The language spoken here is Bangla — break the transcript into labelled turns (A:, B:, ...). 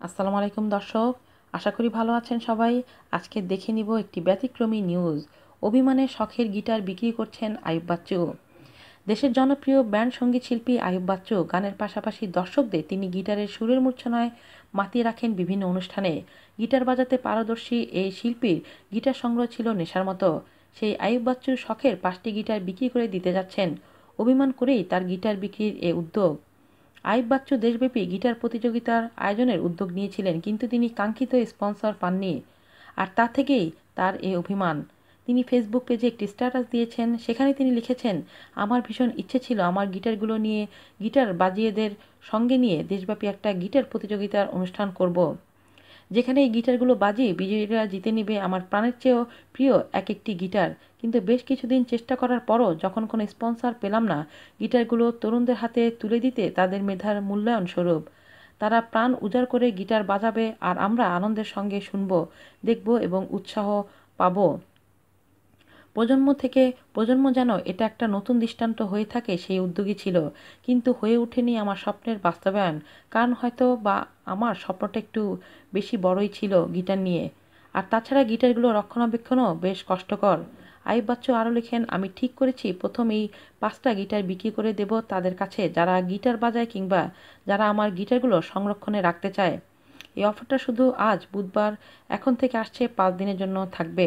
A: আসসালামু আলাইকুম দর্শক, আশা করি ভালো আছেন সবাই। আজকে দেখে নিব একটি ব্যতিক্রমী নিউজ। অভিমানে শখের গিটার বিক্রি করছেন আয়ুব বাচ্চু। দেশের জনপ্রিয় ব্যান্ড সংগীত শিল্পী আয়ুব বাচ্চু গানের পাশাপাশি দর্শকদের তিনি গিটারের সুরের মূর্ছনায় মাতিয়ে রাখেন বিভিন্ন অনুষ্ঠানে। গিটার বাজাতে পারদর্শী এই শিল্পীর গিটার সংগ্রহ ছিল নেশার মতো। সেই আয়ুব বাচ্চুর শখের পাঁচটি গিটার বিক্রি করে দিতে যাচ্ছেন। অভিমান করেই তার গিটার বিক্রির এ উদ্যোগ। আইব বাচ্চু দেশব্যাপী গিটার প্রতিযোগিতার আয়োজনের উদ্যোগ নিয়েছিলেন, কিন্তু তিনি কাঙ্ক্ষিত স্পন্সর পাননি। আর তা থেকেই তার এ অভিমান। তিনি ফেসবুক পেজে একটি স্ট্যাটাস দিয়েছেন, সেখানে তিনি লিখেছেন, আমার ভীষণ ইচ্ছে ছিল আমার গিটারগুলো নিয়ে গিটার বাজিয়েদের সঙ্গে নিয়ে দেশব্যাপী একটা গিটার প্রতিযোগিতার অনুষ্ঠান করব। যেখানে এই গিটারগুলো বাজিয়ে বিজয়ীরা জিতে নেবে আমার প্রাণের চেয়েও প্রিয় এক একটি গিটার। কিন্তু বেশ কিছুদিন চেষ্টা করার পরও যখন কোনো স্পন্সর পেলাম না, গিটারগুলো তরুণদের হাতে তুলে দিতে তাদের মেধার মূল্যায়ন স্বরূপ। তারা প্রাণ উজাড় করে গিটার বাজাবে আর আমরা আনন্দের সঙ্গে শুনব, দেখব এবং উৎসাহ পাবো। প্রজন্ম থেকে প্রজন্ম যেন এটা একটা নতুন দৃষ্টান্ত হয়ে থাকে সেই উদ্যোগী ছিল। কিন্তু হয়ে ওঠেনি আমার স্বপ্নের বাস্তবায়ন। কারণ হয়তো বা আমার স্বপ্নটা একটু বেশি বড়ই ছিল গিটার নিয়ে। আর তাছাড়া গিটারগুলো রক্ষণাবেক্ষণও বেশ কষ্টকর। আইব বাচ্চু আরও লেখেন, আমি ঠিক করেছি, প্রথম এই পাঁচটা গিটার বিক্রি করে দেব তাদের কাছে, যারা গিটার বাজায় কিংবা যারা আমার গিটারগুলো সংরক্ষণে রাখতে চায়। এই অফারটা শুধু আজ, বুধবার, এখন থেকে আসছে পাঁচ দিনের জন্য থাকবে।